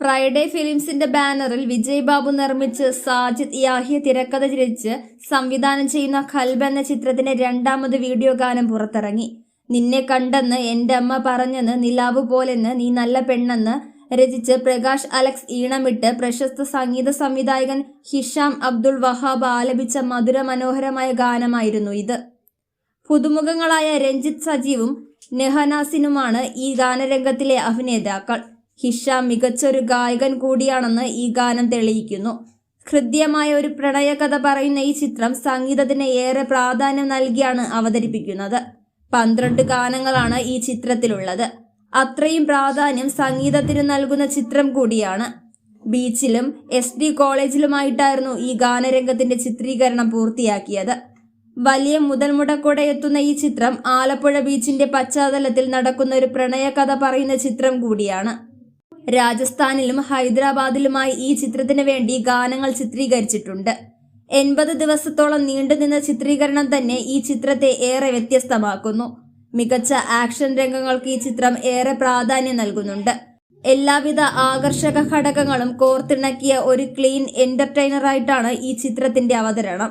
Friday ഫിലിംസിന്റെ ബാനറിൽ വിജയ് ബാബു നിർമ്മിച്ച് സാജിദ് യാഹിയ തിരക്കഥ രചിച്ച് സംവിധാനം ചെയ്യുന്ന ഖൽബ് എന്ന ചിത്രത്തിന്റെ രണ്ടാമത് വീഡിയോ ഗാനം പുറത്തിറങ്ങി. നിന്നെ കണ്ടെന്ന് എന്റെ അമ്മ പറഞ്ഞെന്ന് നിലാവ് പോലെന്ന് നീ നല്ല പെണ്ണെന്ന് രചിച്ച് പ്രകാശ് അലക്സ് ഈണമിട്ട് പ്രശസ്ത സംഗീത സംവിധായകൻ ഹിഷാം അബ്ദുൾ വഹാബ് ആലപിച്ച മധുര മനോഹരമായ ഗാനമായിരുന്നു ഇത്. പുതുമുഖങ്ങളായ രഞ്ജിത്ത് സജീവും നെഹനാസിനുമാണ് ഈ ഗാനരംഗത്തിലെ അഭിനേതാക്കൾ. ഹിഷാം മികച്ചൊരു ഗായകൻ കൂടിയാണെന്ന് ഈ ഗാനം തെളിയിക്കുന്നു. ഹൃദ്യമായ ഒരു പ്രണയകഥ പറയുന്ന ഈ ചിത്രം സംഗീതത്തിന് ഏറെ പ്രാധാന്യം നൽകിയാണ് അവതരിപ്പിക്കുന്നത്. പന്ത്രണ്ട് ഗാനങ്ങളാണ് ഈ ചിത്രത്തിലുള്ളത്. അത്രയും പ്രാധാന്യം സംഗീതത്തിന് നൽകുന്ന ചിത്രം കൂടിയാണ്. ബീച്ചിലും എസ് ഡി കോളേജിലുമായിട്ടായിരുന്നു ഈ ഗാനരംഗത്തിന്റെ ചിത്രീകരണം പൂർത്തിയാക്കിയത്. വലിയ മുതൽ മുടക്കോടെ എത്തുന്ന ഈ ചിത്രം ആലപ്പുഴ ബീച്ചിന്റെ പശ്ചാത്തലത്തിൽ നടക്കുന്ന ഒരു പ്രണയകഥ പറയുന്ന ചിത്രം കൂടിയാണ്. രാജസ്ഥാനിലും ഹൈദരാബാദിലുമായി ഈ ചിത്രത്തിന് വേണ്ടി ഗാനങ്ങൾ ചിത്രീകരിച്ചിട്ടുണ്ട്. എൺപത് ദിവസത്തോളം നീണ്ടുനിന്ന ചിത്രീകരണം തന്നെ ഈ ചിത്രത്തെ ഏറെ വ്യത്യസ്തമാക്കുന്നു. മികച്ച ആക്ഷൻ രംഗങ്ങൾക്ക് ഈ ചിത്രം ഏറെ പ്രാധാന്യം നൽകുന്നുണ്ട്. എല്ലാവിധ ആകർഷക ഘടകങ്ങളും കോർത്തിണക്കിയ ഒരു ക്ലീൻ എന്റർടൈനറായിട്ടാണ് ഈ ചിത്രത്തിന്റെ അവതരണം.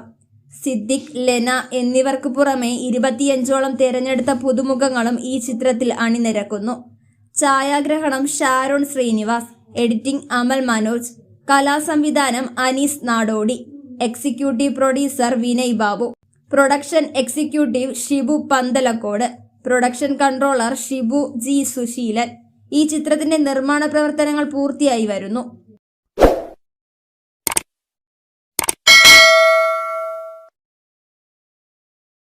സിദ്ദിഖ് ലെന എന്നിവർക്ക് പുറമെ ഇരുപത്തിയഞ്ചോളം തിരഞ്ഞെടുത്ത പുതുമുഖങ്ങളും ഈ ചിത്രത്തിൽ അണിനിരക്കുന്നു. ഛായാഗ്രഹണം Sharon Srinivas editing Amal Manoj കലാസംവിധാനം Anees Nadodi executive producer Vinay Babu production executive Shibu Panthalakode production controller Shibu G Suseelan. ഈ ചിത്രത്തിന്റെ നിർമ്മാണ പ്രവർത്തനങ്ങൾ പൂർത്തിയായി വരുന്നു.